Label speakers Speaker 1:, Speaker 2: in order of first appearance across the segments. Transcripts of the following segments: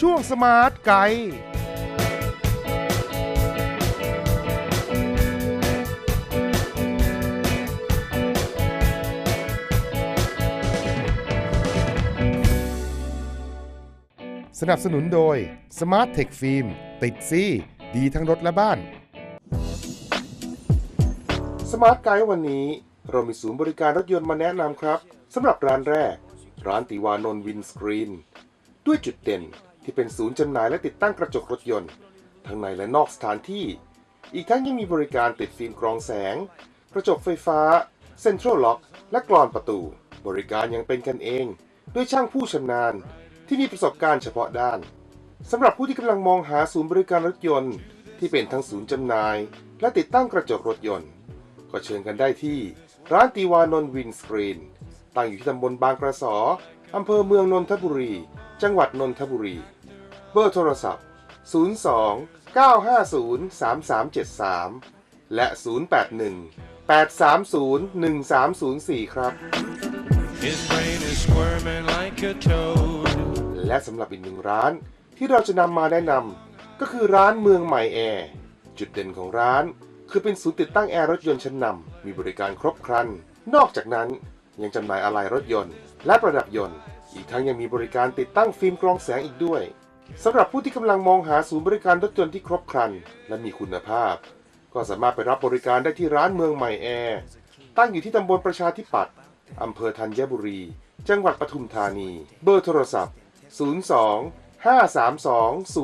Speaker 1: ช่วงสมาร์ทไกด์สนับสนุนโดย Smart Tech Film ติดซี่ ดีทั้งรถและบ้านสมาร์ทไกด์วันนี้ เรามีศูนย์บริการรถยนต์มาแนะนำครับสำหรับร้านแรก ร้านติวานนท์วินสกรีน ด้วยจุดเด่น ที่เป็นศูนย์จำหน่ายและติดตั้งกระจกรถยนต์ ทั้งในและนอกสถานที่ อีกทั้งยังมีบริการติดฟิล์มกรองแสง กระจกไฟฟ้า เซ็นทรัลล็อก และกรอนประตู บริการยังเป็นกันเองด้วยช่างผู้ชำนาญ ที่มีประสบการณ์เฉพาะด้านสำหรับผู้ที่กำลังมองหาศูนย์บริการรถยนต์ ที่เป็นทั้งศูนย์จำหน่าย และติดตั้งกระจกรถยนต์ ก็เชิญกันได้ที่ ร้านติวานนท์วินสกรีนตั้งอยู่ที่ตำบลบางกระสออำเภอเมืองนนทบุรี จังหวัดนนทบุรี เบอร์โทรศัพท์ 02 950 3373 และ 081 830 1304 ครับ
Speaker 2: His brain is squirming like a toad.
Speaker 1: และสำหรับอีกหนึ่งร้านที่เราจะนำมาแนะนำก็คือร้านเมืองใหม่แอร์จุดเด่นของร้าน คือเป็นศูนย์ติดตั้งแอร์รถยนต์ชั้นนำมีบริการครบครัน นอกจากนั้นยังจำหน่ายอะไหล่รถยนต์ และประดับยนต์ อีกทั้งยังมีบริการติดตั้งฟิล์มกรองแสงอีกด้วย สำหรับผู้ที่กำลังมองหาศูนย์บริการรถยนต์ที่ครบครัน และมีคุณภาพ ก็สามารถไปรับบริการได้ที่ร้านเมืองใหม่แอร์ ตั้งอยู่ที่ตำบลประชาธิปัตย์อำเภอธัญบุรี จังหวัดปทุมธานี เบอร์โทรศัพท์ 02 532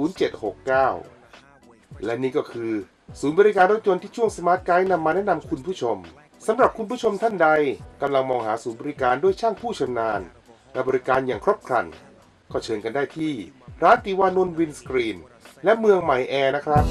Speaker 1: 0769 และนี่ก็คือ ศูนย์บริการรถยนต์ที่ช่วงสมาร์ทไกด์นำมาแนะนำคุณผู้ชมสำหรับคุณผู้ชมท่านใดกำลังมองหาศูนย์บริการด้วยช่างผู้ชำนาญ และบริการอย่างครบครัน ก็เชิญกันได้ที่ ร้าติวานุนวินสกรีน และเมืองใหม่แอร์นะครับ